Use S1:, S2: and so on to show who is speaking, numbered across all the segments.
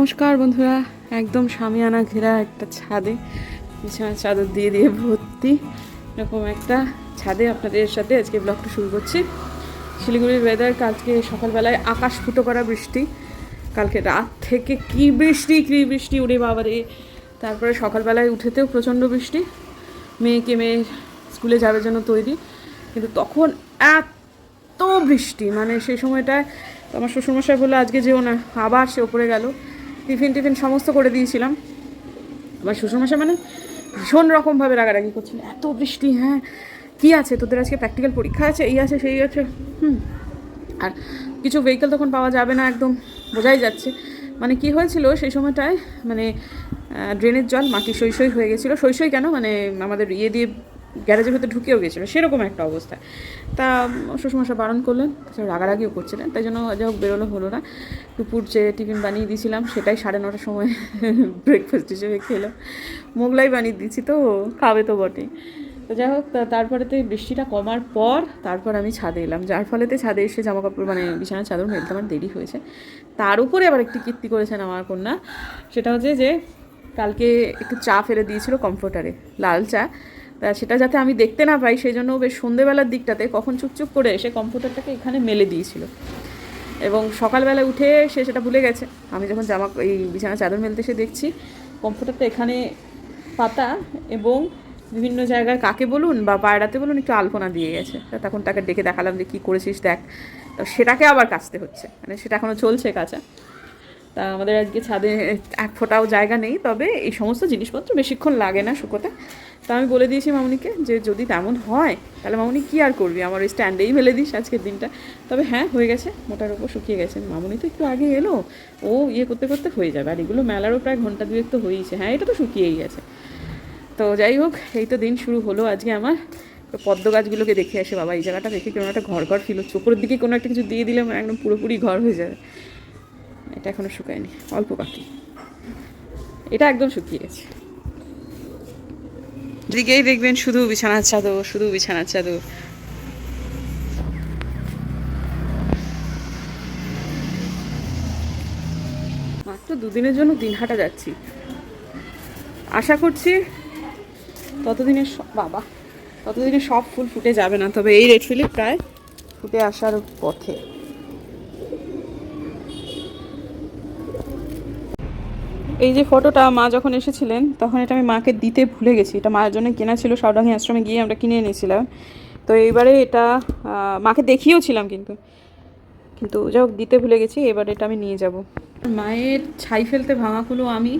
S1: নমস্কার বন্ধুরা, একদম সামিয়ানা ঘেরা একটা ছাদে, বিছানার চাদর দিয়ে দিয়ে ভর্তি এরকম একটা ছাদে আপনাদের সাথে আজকে ব্লগটা শুরু করছি। শিলিগুড়ির ওয়েদার কালকে সকালবেলায় আকাশ ফুটো করা বৃষ্টি, কালকে রাত থেকে কি বৃষ্টি কি বৃষ্টি উড়ে বাবারে। তারপরে সকালবেলায় উঠেতেও প্রচণ্ড বৃষ্টি, মেয়েকে মেয়ে স্কুলে যাওয়ার জন্য তৈরি, কিন্তু তখন এত বৃষ্টি মানে সেই সময়টায় আমার শ্বশুরমশাই বলল, আজকে যেও না। আবার সে ওপরে গেল। টিফিন টিফিন সমস্ত করে দিয়েছিলাম। আমার শ্বশুরমশাই মানে ভীষণ রকমভাবে রাগারাগি করছিল এত বৃষ্টি হ্যাঁ কী আছে? তোদের আজকে প্র্যাকটিক্যাল পরীক্ষা আছে, এই আছে, সেই আছে। হুম, আর কিছু ভেহিকেল তখন পাওয়া যাবে না একদম, বোঝাই যাচ্ছে। মানে কি হয়েছিল, সেই সময়টায় মানে ড্রেনের জল মাটি সই সই হয়ে গেছিল। সই সই কেন? মানে আমাদের ইয়ে দিয়ে গ্যারেজের ভেতরে ঢুকেও গেছিল, সেরকম একটা অবস্থা। তা শ্বশুরমশাই বারণ করলেন, তাছাড়া রাগারাগিও করছিলেন, তাই জন্য যাই হোক বেরোলো, হলো না। দুপুর যে টিফিন বানিয়ে দিয়েছিলাম, সেটাই সাড়ে নটার সময় ব্রেকফাস্ট হিসেবে খেলাম মোগলাই বানিয়ে দিচ্ছি তো, খাবে তো বটেই। তো যাই হোক, তা- তারপরেতে বৃষ্টিটা কমার পর, তারপর আমি ছাদে এলাম, যার ফলেতে ছাদে এসে জামা কাপড় মানে বিছানার চাদর মেলতে আমার দেরি হয়েছে। তার উপরে আবার একটি কীর্তি করেছেন আমার কন্যা, সেটা হচ্ছে যে, কালকে একটু চা ফেলে দিয়েছিল কমফোর্টারে, লাল চা। তা সেটা যাতে আমি দেখতে না পাই সেই জন্য বেশ সন্ধেবেলার দিকটাতে কখন চুপচুপ করে এসে কম্পিউটারটাকে এখানে মেলে দিয়েছিল। এবং সকালবেলা উঠে সে সেটা ভুলে গেছে। আমি যখন জামা, এই বিছানা চাদর মেলতে এসে দেখছি, কম্পিউটারটা এখানে পাতা এবং বিভিন্ন জায়গায় কাকে বলুন বা পায়রাতে বলুন একটু আলপনা দিয়ে গেছে। তখন তাকে ডেকে দেখালাম যে কী করেছিস দেখ। তো সেটাকে আবার কাচতে হচ্ছে। মানে সেটা এখনও চলছে কাঁচা। তা আমাদের আজকে ছাদে এক ফোঁটাও জায়গা নেই। তবে এই সমস্ত জিনিসপত্র বেশিক্ষণ লাগে না শুকোতে। তা আমি বলে দিয়েছি মামুনিকে যে যদি তেমন হয়, তাহলে মামুনি কী আর করবি? আমার ওই স্ট্যান্ডেই মেলে দিস আজকের দিনটা। তবে হ্যাঁ হয়ে গেছে, মোটার উপর শুকিয়ে গেছে। মামুনি তো একটু আগে এলো, ও ইয়ে করতে করতে হয়ে যাবে। আর এগুলো মেলারও প্রায় ঘণ্টা দুয়েক তো হয়েইছে। হ্যাঁ এটা তো শুকিয়েই গেছে। তো যাই হোক, এই তো দিন শুরু হলো আজকে আমার। পদ্ম গাছগুলোকে দেখে আসে বাবা, এই জায়গাটা দেখে কোনো একটা ঘর ঘর ফিল হচ্ছে। দিকে কোনো একটা কিছু দিয়ে দিলে একদম পুরোপুরি ঘর হয়ে যাবে। এটা এখনও শুকায়নি, অল্প বাকি। এটা একদম শুকিয়ে গেছে। দিকেই দেখবেন শুধু বিছানার চাদর, শুধু বিছানার চাদর। মাত্র দুদিনের জন্য দিনহাটা যাচ্ছি। আশা করছি ততদিনে বাবা ততদিনে সব ফুল ফুটে যাবে না, তবে এই রেড ফিলিপ প্রায় ফুটে আসার পথে। এই যে ফটোটা মা যখন এসেছিলেন, তখন এটা আমি মাকে দিতে ভুলে গেছি। এটা মায়ের জন্য কেনা ছিল সাউডাঙ্গি আশ্রমে গিয়ে আমরা কিনে এনেছিলাম। তো এইবারে এটা মাকে দেখিয়েওছিলাম কিন্তু। কিন্তু যাই হোক, দিতে ভুলে গেছি, এবার এটা আমি নিয়ে যাব। মায়ের ছাই ফেলতে ভাঙাগুলো আমি।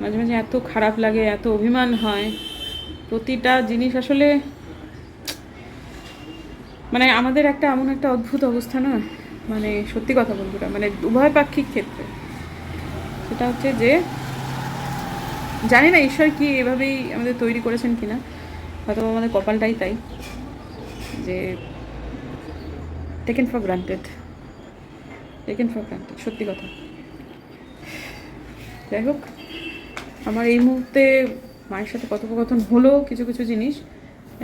S1: মাঝে মাঝে এত খারাপ লাগে, এত অভিমান হয়। প্রতিটা জিনিস আসলে মানে আমাদের একটা এমন একটা অদ্ভুত অবস্থা না? মানে সত্যি কথা বন্ধুরা মানে উভয় পাক্ষিক ক্ষেত্রে। সেটা হচ্ছে যে, জানি না ঈশ্বর কি এভাবেই আমাদের তৈরি করেছেন কিনা হয়তো আমাদের কপালটাই তাই, যে taken for granted taken for granted সত্যি কথা যাই হোক, আমার এই মুহূর্তে মায়ের সাথে কথোপকথন হলো কিছু কিছু জিনিস,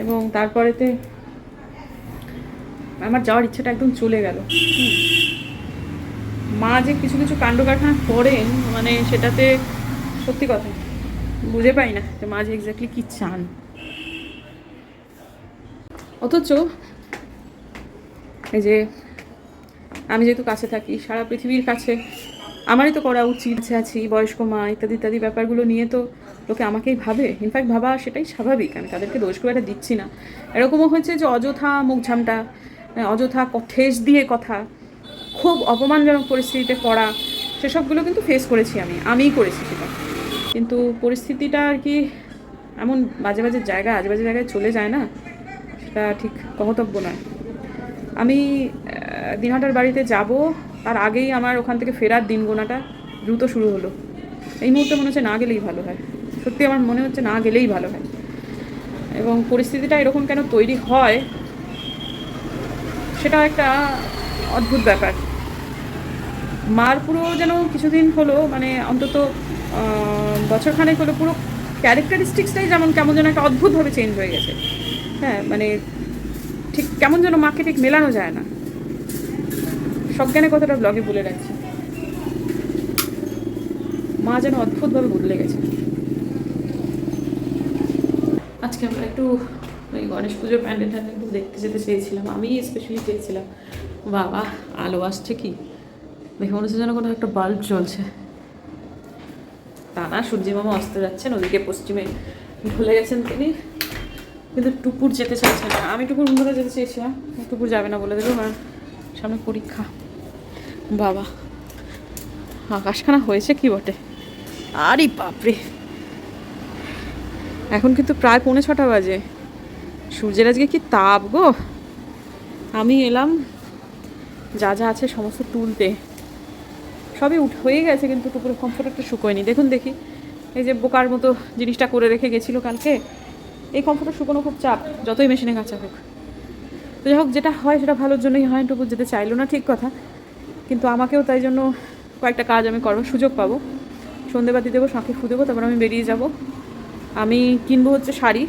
S1: এবং তারপরেতে আমার যাওয়ার ইচ্ছাটা একদম চলে গেল। মা যে কিছু কিছু কাণ্ড কারখানা করেন মানে সেটাতে সত্যি কথা, বুঝে পাই না যে মা যে এক্স্যাক্টলি কী চান। অথচ এই যে আমি যেহেতু কাছে থাকি, সারা পৃথিবীর কাছে আমারই তো করা উচিত আছে, বয়স্ক মা, ইত্যাদি ইত্যাদি ব্যাপারগুলো নিয়ে তো লোকে আমাকেই ভাবে। ইনফ্যাক্ট ভাবা সেটাই স্বাভাবিক, আমি তাদেরকে দোষ করে একটা দিচ্ছি না। এরকমও হয়েছে যে অযথা মুখ ঝামটা অযথা ঠেস দিয়ে কথা খুব অপমানজনক পরিস্থিতিতে পড়া, সেসবগুলো কিন্তু ফেস করেছি আমি, আমিই করেছি সেটা। কিন্তু পরিস্থিতিটা আর কি এমন বাজে বাজে জায়গা, আজে বাজে জায়গায় চলে যায় না, সেটা ঠিক কহতব্য নয়। আমি দিনহাটার বাড়িতে যাব, তার আগেই আমার ওখান থেকে ফেরার দিন গোনাটা দ্রুত শুরু হলো। এই মুহূর্তে মনে হচ্ছে না গেলেই ভালো হয়। সত্যি আমার মনে হচ্ছে না গেলেই ভালো হয়। এবং পরিস্থিতিটা এরকম কেন তৈরি হয় সেটা একটা অদ্ভুত ব্যাপার। মার পুরো যেন কিছুদিন হলো মানে অন্তত বছরখানেক হলো, পুরো ক্যারেক্টারিস্টিক্সটাই যেমন কেমন যেন একটা অদ্ভুতভাবে চেঞ্জ হয়ে গেছে। হ্যাঁ মানে ঠিক কেমন যেন মাকে ঠিক মেলানো যায় না। সজ্ঞানের কথাটা ব্লগে বলে রাখছি। মা যেন অদ্ভুতভাবে বদলে গেছে। আজকে আমরা একটু ওই গণেশ পুজোর প্যান্ডেল ট্যান্ডেল একটু দেখতে যেতে চেয়েছিলাম। আমি স্পেশালি চেয়েছিলাম। বাবা, আলো আসছে কি? দেখে মনে হচ্ছে যেন কোনো একটা বাল্ব চলছে তা না সূর্যি মামা অস্ত যাচ্ছেন, ওদিকে পশ্চিমে ভুলে গেছেন তিনি। কিন্তু টুপুর যেতে চাইছে না। আমি টুপুর বন্ধুরা যেতে চেয়েছিলাম টুপুর যাবে না বলে দেবো, কারণ সামনে পরীক্ষা। বাবা, আকাশখানা হয়েছে কি বটে? আরে বাপরে! এখন কিন্তু প্রায় পৌনে ছটা বাজে। সূর্যের আজকে কি তাপ গো? আমি এলাম, যা যা আছে সমস্ত তুলতে। সবই উঠ হয়ে গেছে, কিন্তু টুকুরের কমফোর্টারটা শুকোয়নি। দেখুন দেখি, এই যে বোকার মতো জিনিসটা করে রেখে গেছিল কালকে, এই কমফোর্টার শুকোনো খুব চাপ, যতই মেশিনে কাঁচা হোক। তো যাই হোক, যেটা হয় সেটা ভালোর জন্যই হয় টুকু যেতে চাইলো না, ঠিক কথা। কিন্তু আমাকেও তাই জন্য কয়েকটা কাজ আমি করব সুযোগ পাবো। সন্ধেবাতি দেবো, শাঁখে ফু দেবো, তারপর আমি বেরিয়ে যাব। আমি কিনবো হচ্ছে শাড়ি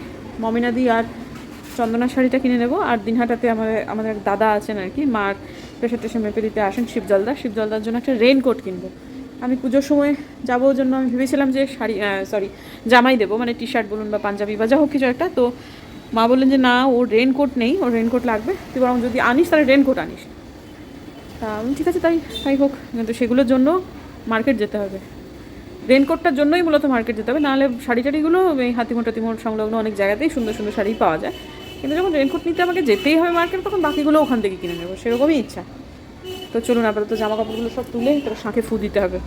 S1: মমিনাদি আর চন্দনা শাড়িটা কিনে নেব। আর দিনহাটাতে আমার আমাদের দাদা আছেন আর কি, মার প্রেশার টেশন মেপে দিতে আসেন শিবজলদা। শিবজলদার জন্য একটা রেইনকোট কিনবো। আমি পুজোর সময় যাব জন্য আমি ভেবেছিলাম যে শাড়ি সরি জামাই দেবো মানে টি শার্ট বলুন বা পাঞ্জাবি বা যা হোক কিছু একটা। তো মা বললেন যে, না, ওর রেইনকোট নেই, ওর রেইনকোট লাগবে। তুই বরং যদি আনিস, তাহলে রেইনকোট আনিস। তা ঠিক আছে, তাই তাই হোক। কিন্তু সেগুলোর জন্য মার্কেট যেতে হবে। রেনকোটটার জন্যই মূলত মার্কেট যেতে হবে। নাহলে শাড়ি টাড়িগুলো এই হাতিমোট টাতিমোট সংলগ্ন অনেক জায়গাতেই সুন্দর সুন্দর শাড়ি পাওয়া যায়। কিন্তু যখন রেনকোট নিতে আমাকে যেতেই হবে মার্কেট তখন বাকিগুলো ওখান থেকে কিনে নেব। সেরকমই ইচ্ছা। তো চলুন আপাতত জামা কাপড়গুলো সব তুলে তারপর শাঁখে ফু দিতে হবে।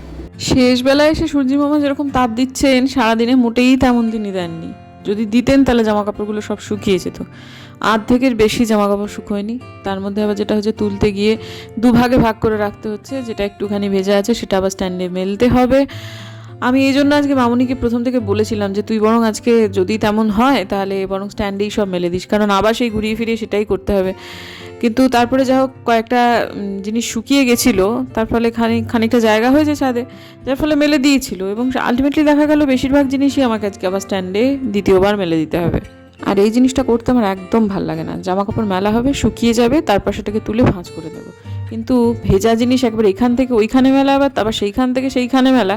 S1: শেষ বেলায় এসে সূর্যি মামা যেরকম তাপ দিচ্ছেন, সারাদিনে মোটেই তেমন তিনি দেননি। যদি দিতেন তাহলে জামা কাপড়গুলো সব শুকিয়ে যেত। আর্ধেকের বেশি জামা কাপড় শুকোয়নি। তার মধ্যে আবার যেটা হচ্ছে তুলতে গিয়ে দুভাগে ভাগ করে রাখতে হচ্ছে, যেটা একটুখানি ভেজা আছে, সেটা আবার স্ট্যান্ডে মেলতে হবে। আমি এই জন্য আজকে মামুনিকে প্রথম থেকে বলেছিলাম যে তুই বরং আজকে যদি তেমন হয়, তাহলে বরং স্ট্যান্ডেই সব মেলে দিস। কারণ আবার সেই ঘুরিয়ে ফিরিয়ে সেটাই করতে হবে। কিন্তু তারপরে যা হোক, কয়েকটা জিনিস শুকিয়ে গেছিল। তার ফলে খানিক খানিকটা জায়গা হয়েছে ছাদে, যার ফলে মেলে দিয়েছিল। এবং আলটিমেটলি দেখা গেল বেশিরভাগ জিনিসই আমাকে আজকে আবার স্ট্যান্ডে দ্বিতীয়বার মেলে দিতে হবে। আর এই জিনিসটা করতে আমার একদম ভালো লাগে না। জামা কাপড় মেলা হবে, শুকিয়ে যাবে তারপর সেটাকে তুলে ভাঁজ করে দেবো। কিন্তু ভেজা জিনিস একবার এখান থেকে ওইখানে মেলা, আবার তারপর সেইখান থেকে সেইখানে মেলা,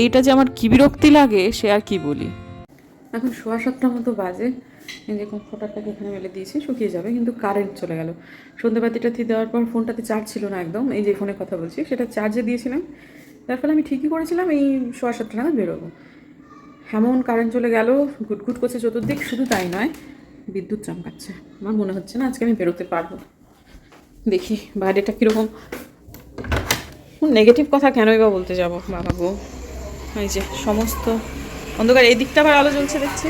S1: এইটা যে আমার কি বিরক্তি লাগে, সে আর কি বলি? এখন সোয়া সাতটার মতো বাজে যে কমফোর্টারটাকে এখানে মেলে দিয়েছি, শুকিয়ে যাবে, কিন্তু কারেন্ট চলে গেল। সন্ধ্যেবাতিটাতে দেওয়ার পর ফোনটাতে চার্জ ছিল না একদম, এই যে ফোনে কথা বলছি, সেটা চার্জে দিয়েছিলাম। তার ফলে আমি ঠিকই করেছিলাম, এই সোয়া সাতটা নাগাদ বেরোবো। এমন কারেন্ট চলে গেল, ঘুটঘুট করছে চতুর্দিক, শুধু তাই নয়, বিদ্যুৎ চমকাচ্ছে। আমার মনে হচ্ছে না আজকে আমি বেরোতে পারব। দেখি বাইরেটা কীরকম। নেগেটিভ কথা কেনই বা বলতে যাব? বাবা গো। এই যে সমস্ত অন্ধকার, এই দিকটা আবার আলো জ্বলছে দেখছি।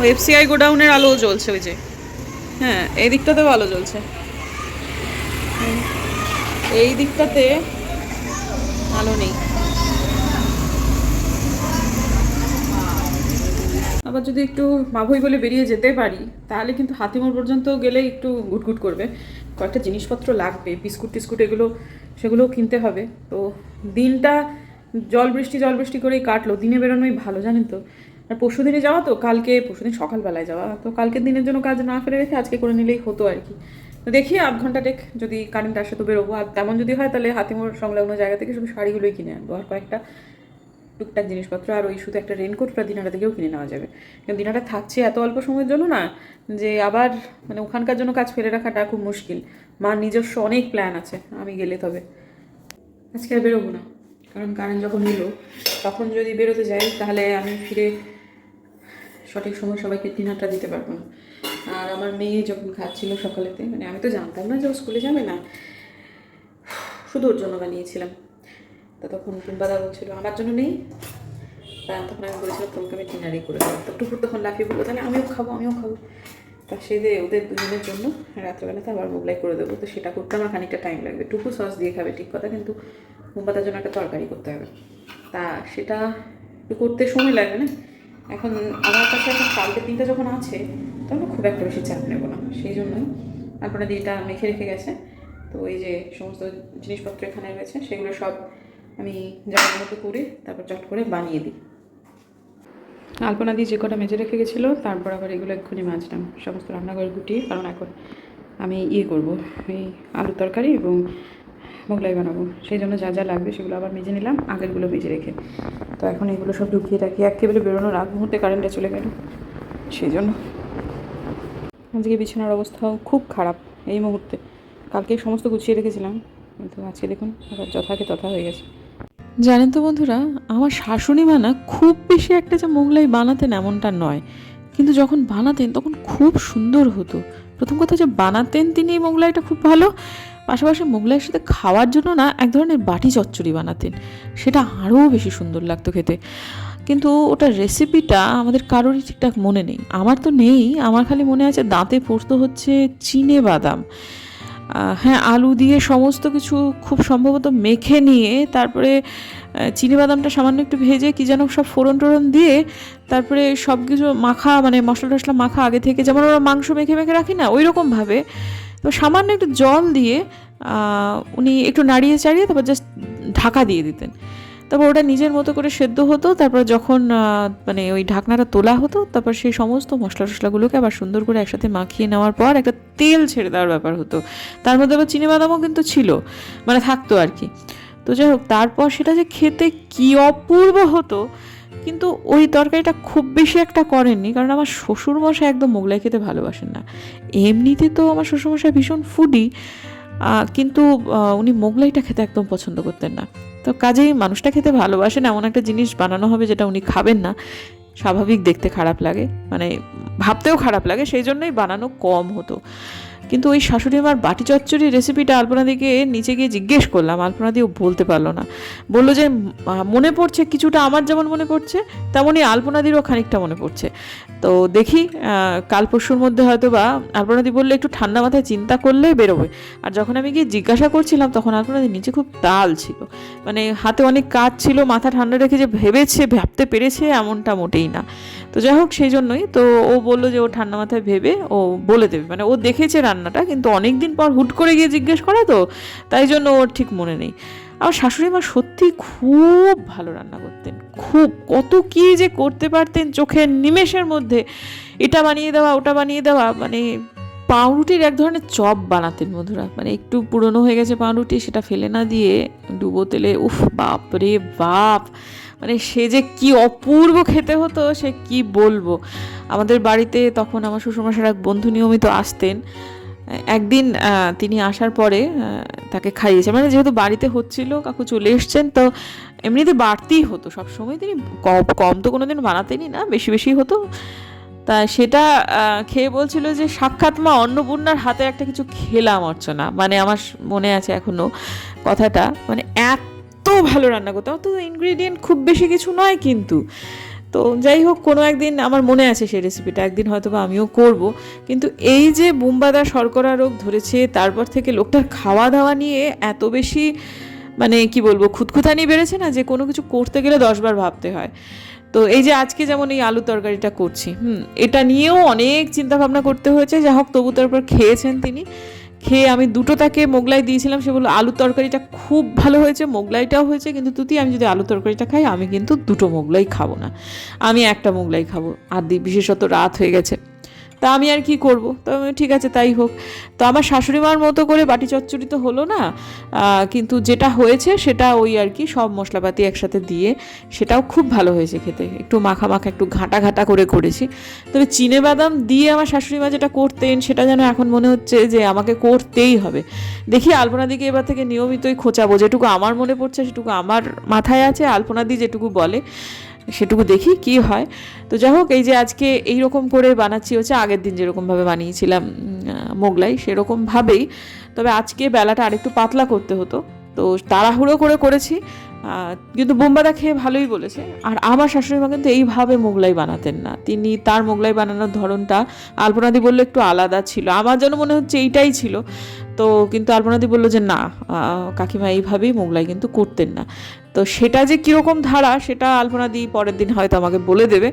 S1: ওই এফসিআই গোডাউনের আলোও জ্বলছে ওই যে। হ্যাঁ এই দিকটাতেও আলো জ্বলছে। এই দিকটাতে আলো নেই। আবার যদি একটু মাভই বলে বেরিয়ে যেতে পারি, তাহলে কিন্তু হাতিমোড় পর্যন্ত গেলে একটু গুটগুট করবে। কয়েকটা জিনিসপত্র লাগবে, বিস্কুট টিস্কুট এগুলো, সেগুলোও কিনতে হবে। তো দিনটা জল বৃষ্টি জল বৃষ্টি করেই কাটলো, দিনে বেরোনোই ভালো, জানেন তো? আর পরশু দিনে যাওয়া তো, কালকে, পরশু দিন সকালবেলায় যাওয়া। তো কালকের দিনের জন্য কাজ না ফেলে রেখে আজকে করে নিলেই হতো আর কি। তো দেখি আধ ঘণ্টা টেক, যদি কারেন্ট আসে তো বেরোবো। আর তেমন যদি হয় তাহলে হাতিমোড় সংলগ্ন জায়গা থেকে শুধু শাড়িগুলোই কিনে আনব। আর কয়েকটা টুকটাক জিনিসপত্র, আর ওই শুধু একটা রেনকোটটা দিনাটা থেকেও কিনে নেওয়া যাবে। কিন্তু দিনাটা থাকছে এত অল্প সময়ের জন্য না, যে আবার মানে ওখানকার জন্য কাজ ফেলে রাখাটা খুব মুশকিল। মার নিজস্ব অনেক প্ল্যান আছে, আমি গেলে তবে। আজকে আর বেরোবো না, কারণ কারেন্ট যখন এলো, তখন যদি বেরোতে যাই, তাহলে আমি ফিরে সঠিক সময় সবাইকে ডিনারটা দিতে পারব না। আর আমার মেয়ে যখন খাচ্ছিল সকালেতে মানে আমি তো জানতাম না যে ও স্কুলে যাবে না। শুধু ওর জন্য বানিয়েছিলাম। তো তখন টুম্বাদা বলছিল আমার জন্য নেই। তা তখন আমি বলেছিলাম, তোমাকে আমি ডিনারই করে দেবো। তো টুকুর তখন লাফিয়ে বলল, তাহলে আমিও খাব আমিও খাব। তা সে দিয়ে ওদের দুজনের জন্য রাত্রেবেলাতে আবার মোগলাই করে দেবো, তো সেটা করতে আমার খানিকটা টাইম লাগবে। টুকু সস দিয়ে খাবে, ঠিক কথা, কিন্তু মুম্বাতার জন্য একটা তরকারি করতে হবে। তা সেটা করতে সময় লাগবে না। এখন আমার কাছে এখন কালকের দিনটা যখন আছে, তখন খুব একটা বেশি চাপ নেব না। সেই জন্যই তারপরে দিনটা মেখে রেখে গেছে। তো এই যে সমস্ত জিনিসপত্র এখানে রয়েছে, সেগুলো সব আমি জামার মতো করে তারপর চট করে বানিয়ে দিই। আলপনা দিয়ে যে কটা মেজে রেখে গেছিল, তারপর আবার এগুলো এক্ষুনি মাজলাম। সমস্ত রান্নাঘর গুটিয়ে কারণ এখন আমি ইয়ে করব, এই আলু তরকারি এবং মোগলাই বানাবো। সেই জন্য যা যা লাগবে সেগুলো আবার মেজে নিলাম, আগেরগুলো মেজে রেখে।
S2: তো এখন এগুলো সব ঢুকিয়ে রাখি। একেবারে বেরোনোর আগ মুহূর্তে কারেন্টটা চলে গেল। সেই জন্য। আজকে বিছানার অবস্থাও খুব খারাপ এই মুহূর্তে। কালকে সমস্ত গুছিয়ে রেখেছিলাম। কিন্তু আজকে দেখুন, আবার যথাকে তথা হয়ে গেছে। জানেন তো বন্ধুরা, আমার শাশুড়ি মা না খুব বেশি একটা যে মোগলাই বানাতেন এমনটা নয়। কিন্তু যখন বানাতেন তখন খুব সুন্দর হতো। প্রথম কথা যে বানাতেন তিনি এই মোগলাইটা খুব ভালো। পাশাপাশি মোগলাইয়ের সাথে খাওয়ার জন্য না এক ধরনের বাটি চচ্চড়ি বানাতেন। সেটা আরও বেশি সুন্দর লাগতো খেতে। কিন্তু ওটার রেসিপিটা আমাদের কারোরই ঠিকঠাক মনে নেই। আমার তো নেই, আমার খালি মনে আছে দাঁতে পড়তো হচ্ছে চিনে বাদাম। হ্যাঁ আলু দিয়ে সমস্ত কিছু খুব সম্ভবত মেখে নিয়ে তারপরে চিনি বাদামটা সামান্য একটু ভেজে কী যেন সব ফোড়ন টোড়ন দিয়ে তারপরে সব কিছু মাখা মানে মশলা টশলা মাখা আগে থেকে, যেমন আমরা মাংস মেখে মেখে রাখি না ওই রকমভাবে তো সামান্য একটু জল দিয়ে উনি একটু নাড়িয়ে চাড়িয়ে তারপর জাস্ট ঢাকা দিয়ে দিতেন। তারপর ওটা নিজের মতো করে সেদ্ধ হতো, তারপর যখন মানে ওই ঢাকনাটা তোলা হতো, তারপর সেই সমস্ত মশলা টশলাগুলোকে আবার সুন্দর করে একসাথে মাখিয়ে নেওয়ার পর একটা তেল ছেড়ে দেওয়ার ব্যাপার হতো। তার মধ্যে আবার চিনি বাদামও কিন্তু ছিল মানে থাকতো আর কি। তো যাই হোক, তারপর সেটা যে খেতে কি অপূর্ব হতো, কিন্তু ওই তরকারিটা খুব বেশি একটা করেননি, কারণ আমার শ্বশুরমশাই একদম মোগলাই খেতে ভালোবাসেন না। এমনিতে তো আমার শ্বশুরমশাই ভীষণ ফুডি কিন্তু উনি মোগলাইটা খেতে একদম পছন্দ করতেন না। তো কাজেই মানুষটা খেতে ভালোবাসেন এমন একটা জিনিস বানানো হবে যেটা উনি খাবেন না। স্বাভাবিক দেখতে খারাপ লাগে মানে ভাবতেও খারাপ লাগে, সেই জন্যই বানানো কম হতো। কিন্তু ওই শাশুড়ি মার বাটি চচ্চড়ি রেসিপিটা আলপনাদিকে নিচে গিয়ে জিজ্ঞেস করলাম আলপনাদি ও বলতে পারল না। বলল যে মনে পড়ছে কিছুটা আমার যেমন মনে পড়ছে, তেমনই আলপনাদিরও খানিকটা মনে পড়ছে। তো দেখি কাল পরশুর মধ্যে হয়তো বা আলপনাদি বললে একটু ঠান্ডা মাথায় চিন্তা করলেই বেরোবে। আর যখন আমি গিয়ে জিজ্ঞাসা করছিলাম, তখন আলপনাদি নিচে খুব তাল ছিল। মানে হাতে অনেক কাজ ছিল, মাথা ঠান্ডা রেখে যে ভেবেছে, ভাবতে পেরেছে, এমনটা মোটেই না। তো যাই হোক, সেই জন্যই তো ও বলল যে, ও ঠান্ডা মাথায় ভেবে ও বলে দেবে। মানে ও দেখেছে রান্নাটা, কিন্তু অনেক দিন পর হুট করে গিয়ে জিজ্ঞেস করা তো, তাই জন্য ওর ঠিক মনে নেই। আমার শাশুড়ি মা সত্যি খুব ভালো রান্না করতেন, খুব, কত কী যে করতে পারতেন চোখের নিমেষের মধ্যে। এটা বানিয়ে দেওয়া, ওটা বানিয়ে দেওয়া মানে পাউরুটির এক ধরনের চপ বানাতেন বন্ধুরা মানে একটু পুরনো হয়ে গেছে পাউরুটি, সেটা ফেলে না দিয়ে ডুবো তেলে, উফ বাপ রে বাপ! মানে সে যে কি অপূর্ব খেতে হতো, সে কি বলব? আমাদের বাড়িতে তখন আমার শ্বশুরমশার এক বন্ধু নিয়মিত আসতেন একদিন তিনি আসার পরে তাকে খাইয়েছে। মানে যেহেতু বাড়িতে হচ্ছিল, কাকু চলে এসছেন, তো এমনিতে বাড়তেই হতো। সব সময় তিনি কম কম তো কোনো দিন বানাতেনই না, বেশি বেশি হতো। তা সেটা খেয়ে বলছিল যে, সাক্ষাৎ মা অন্নপূর্ণার হাতে একটা কিছু খেলাম অর্চনা। মানে আমার মনে আছে এখনও কথাটা। মানে এত ভালো রান্না করতাম তো ইনগ্রিডিয়েন্ট খুব বেশি কিছু নয় কিন্তু। তো যাই হোক কোনো একদিন আমার মনে আছে সেই রেসিপিটা একদিন হয়তো বা আমিও করব। কিন্তু এই যে বুম্বাদা শর্করা রোগ ধরেছে, তারপর থেকে লোকটার খাওয়া দাওয়া নিয়ে এত বেশি মানে কি বলব, খুঁতখুতানি বেড়েছে না যে কোনো কিছু করতে গেলে দশবার ভাবতে হয়। তো এই যে আজকে যেমন এই আলু তরকারিটা করছি, হুম, এটা নিয়েও অনেক চিন্তা ভাবনা করতে হয়েছে। যা হোক তবু তারপর খেয়েছেন তিনি। খেয়ে আমি দুটো তাকে মোগলাই দিয়েছিলাম, সে বলল আলু তরকারিটা খুব ভালো হয়েছে, মোগলাইটাও হয়েছে, কিন্তু তুতি, আমি যদি আলু তরকারিটা খাই, আমি কিন্তু দুটো মোগলাই খাব না। আমি একটা মোগলাই খাব, আর দি- বিশেষত রাত হয়ে গেছে। তা আমি আর কি করব? তো ঠিক আছে, তাই হোক। তো আমার শাশুড়ি মার মতো করে বাটি চচ্চড়ি তো হলো না কিন্তু যেটা হয়েছে সেটা ওই আর কি সব মশলাপাতি একসাথে দিয়ে সেটাও খুব ভালো হয়েছে খেতে। একটু মাখা মাখা, একটু ঘাঁটা ঘাঁটা করে করেছি। তবে চিনে বাদাম দিয়ে আমার শাশুড়ি মা যেটা করতেন সেটা যেন এখন মনে হচ্ছে যে আমাকে করতেই হবে। দেখি আলপনা দিকে এবার থেকে নিয়মিতই খোঁচাবো। যেটুকু আমার মনে পড়ছে সেটুকু আমার মাথায় আছে, আলপনা দি যেটুকু বলে। সেটুকু দেখি কি হয়। তো যাই হোক, এই যে আজকে এই রকম করে বানাচ্ছি হচ্ছে, আগের দিন যেরকমভাবে বানিয়েছিলাম মোগলাই, সেরকমভাবেই। তবে আজকে বেলাটা আরেকটু পাতলা করতে হতো। তো তাড়াহুড়ো করে করেছি কিন্তু বোম্বাদা খেয়ে ভালোই বলেছে। আর আমার শাশুড়ি মা কিন্তু এইভাবে মোগলাই বানাতেন না। তিনি তার মোগলাই বানানোর ধরনটা আলপনাদি বলল একটু আলাদা ছিল। আমার যেন মনে হচ্ছে এইটাই ছিল। তো কিন্তু আলপনাদি বলল যে, না কাকিমা এইভাবেই মোগলাই কিন্তু করতেন না। তো সেটা যে কীরকম ধারা, সেটা আলপনাদি পরের দিন হয়তো আমাকে বলে দেবে।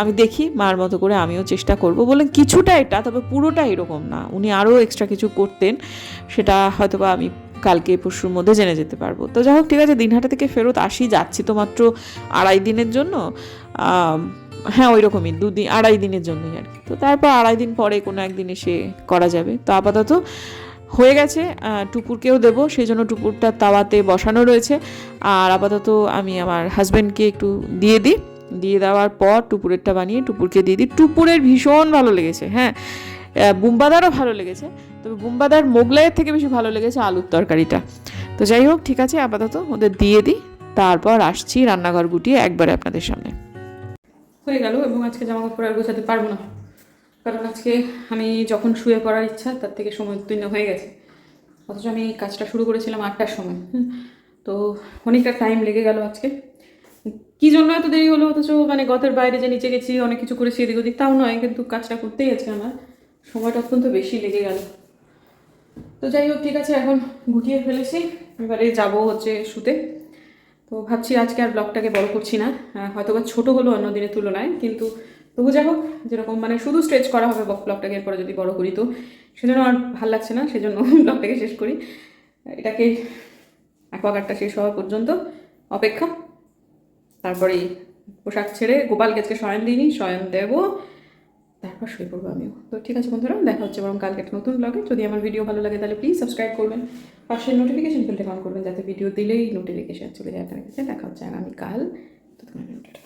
S2: আমি দেখি, মার মতো করে আমিও চেষ্টা করব বলেন কিছুটা এটা, তবে পুরোটা এরকম না। উনি আরও এক্সট্রা কিছু করতেন, সেটা হয়তো বা আমি কালকে পরশুর মধ্যে জেনে যেতে পারব। তো যাই হোক, ঠিক আছে, দিনহাটা থেকে ফেরত আসি, যাচ্ছি তো মাত্র আড়াই দিনের জন্য। হ্যাঁ ওই রকমই দুদিন আড়াই দিনের জন্যই আর কি। তো তারপর আড়াই দিন পরে কোনো একদিন এসে করা যাবে। তো আপাতত
S1: হয়ে গেছে আহ, টুপুরকেও দেবো সেই জন্য টুপুরটা তাওয়াতে বসানো রয়েছে। আর আপাতত আমি আমার হাজব্যান্ডকে একটু দিয়ে দিই। দিয়ে দেওয়ার পর টুপুরেরটা বানিয়ে টুপুরকে দিয়ে দিই। টুপুরের ভীষণ ভালো লেগেছে হ্যাঁ। বুম্বাদারও ভালো লেগেছে। তবে বুম্বাদার মোগলাইয়ের থেকে বেশি ভালো লেগেছে আলুর তরকারিটা। তো যাই হোক ঠিক আছে আপাতত ওদের দিয়ে দিই। তারপর আসছি রান্নাঘর গুটিয়ে একবারে আপনাদের সামনে। হয়ে গেল এবং আজকে জামা কাপড় আর গোছাতে পারব না। কারণ আজকে আমি যখন শুয়ে পড়ার ইচ্ছা, তার থেকে সময় উত্তীর্ণ হয়ে গেছে। অথচ আমি কাজটা শুরু করেছিলাম আটটার সময়। তো অনেকটা টাইম লেগে গেল আজকে। কি জন্য এত দেরি হলো? অথচ মানে গতের বাইরে যে নিচে গেছি, অনেক কিছু করেছি এদিক ওদিক, তাও নয়, কিন্তু কাজটা করতেই আছে আমার। সময়টা অত্যন্ত বেশি লেগে গেল। তো যাই হোক, ঠিক আছে, এখন গুটিয়ে ফেলেছি। এবারে যাব হচ্ছে শুতে। তো ভাবছি আজকে আর ব্লগটাকে বড় করছি না। হয়তো বা ছোটো হলো অন্য দিনের তুলনায়, কিন্তু তবু যাই হোক, যেরকম মানে শুধু স্ট্রেচ করা হবে ব্লগটাকে এরপরে যদি বড় করি তো, সেজন্য আর ভালো লাগছে না, সেজন্য ব্লগটাকে শেষ করি। এটাকে অ্যাকোয়াগার্ডটা শেষ হওয়া পর্যন্ত অপেক্ষা। তারপরে পোশাক ছেড়ে গোপাল আজকে শয়ন দিইনি, শয়ন দেবো, তারপর শুয়ে পড়ব আমিও। তো ঠিক আছে বন্ধুরা, দেখা হচ্ছে বরং কালকে একটা নতুন ব্লগে যদি আমার ভিডিও ভালো লাগে তাহলে প্লিজ সাবস্ক্রাইব করবেন, পাশের নোটিফিকেশন বেলটা অন করবেন, যাতে ভিডিও দিলেই নোটিফিকেশন চলে যায় আপনার কাছে। দেখা হচ্ছে আগামীকাল। ততক্ষণ